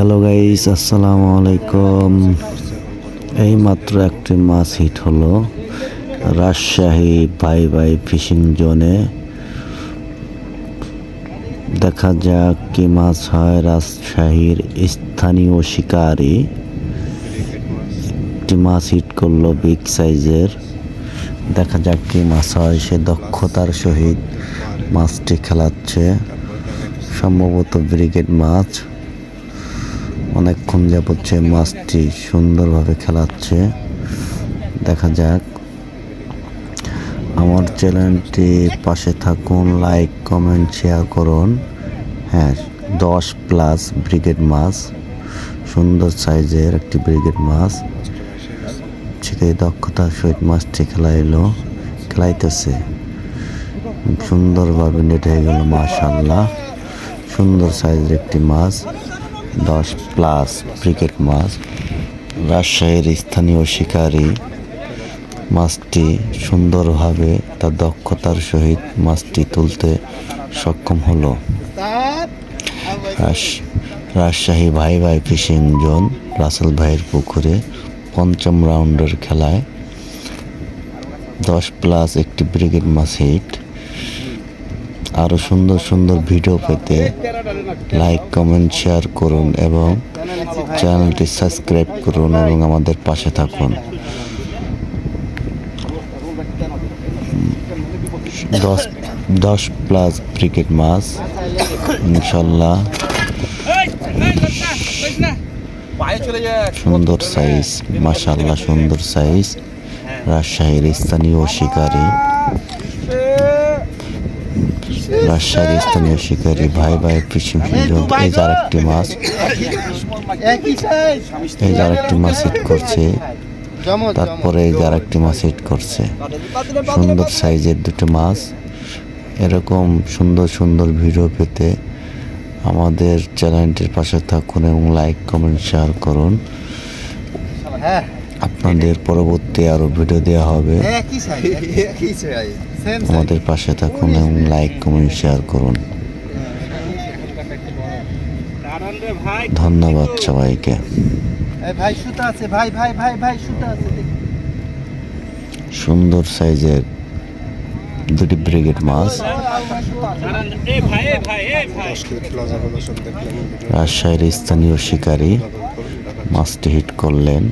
Hello guys আসসালামু আলাইকুম এই মাত্র একটি মাছ হিট হলো। রাজশাহী বাই বাই ফিশিং জোনে দেখা যাক কি মাছ হয় রাজশাহীর স্থানীয় শিকারী। একটি মাছ হিট করল বিগ সাইজের দেখা যাক কি মাছ হয়। সে দক্ষতার সহিত মাছটি খেলাচ্ছে। সম্ভবত ব্রিগেড মাছ। অনেকক্ষণ সে মাছটি সুন্দরভাবে খেলাচ্ছে। দেখা যাক। আমার চ্যানেলটি পাশে থাকুন, লাইক, কমেন্ট, শেয়ার করুন। হ্যাঁ দশ প্লাস ব্রিগেড মাছ। সুন্দর সাইজের একটি ব্রিগেড মাছ। সেখানে দক্ষতার সহিত মাছটি খেলাইলো। খেলাইতেছে। সুন্দরভাবে নেটে গেল মাশাল্লাহ সুন্দর সাইজের একটি মাছ। দশ প্লাস ক্রিকেট মাছ। রাজশাহীর স্থানীয় শিকারী মাছটি সুন্দরভাবে তার দক্ষতার সহিত মাছটি তুলতে সক্ষম হলো। রাজ- রাজশাহী ভাই ভাই ফিশিং জোন, রাসেল ভাইয়ের পুকুরে পঞ্চম রাউন্ডের খেলায় দশ প্লাস একটি ব্রিগেড মাছ হিট। আরও সুন্দর সুন্দর ভিডিও পেতে লাইক কমেন্ট শেয়ার করুন এবং চ্যানেলটি সাবস্ক্রাইব করুন এবং আমাদের পাশে থাকুন। দশ দশ প্লাস ক্রিকেট মাছ ইনশাল্লাহ। সুন্দর সাইজ মাশাল্লাহ সুন্দর সাইজ রাজশাহীর স্থানীয় শিকারী। রাজশাহীর স্থানীয় শিকারী ভাই ভাই ফিশিং সিজন এই যার একটি মাছ, এই যার একটি মাছ হিট করছে, তারপরে এই যার একটি মাছ হিট করছে। সুন্দর সাইজের দুটো মাছ, এরকম সুন্দর সুন্দর ভিডিও পেতে আমাদের চ্যানেলটির পাশে থাকুন এবং লাইক কমেন্ট শেয়ার করুন। আপনাদের পরবর্তী আরও ভিডিও দেওয়া হবে। আমাদের পাশে থাকুন এবং লাইক কমেন্ট শেয়ার করুন। ধন্যবাদ সবাইকে। সুন্দর সাইজের দুটি ব্রিগেড মাছ। রাজশাহীর স্থানীয় শিকারী মাছটি হিট করলেন।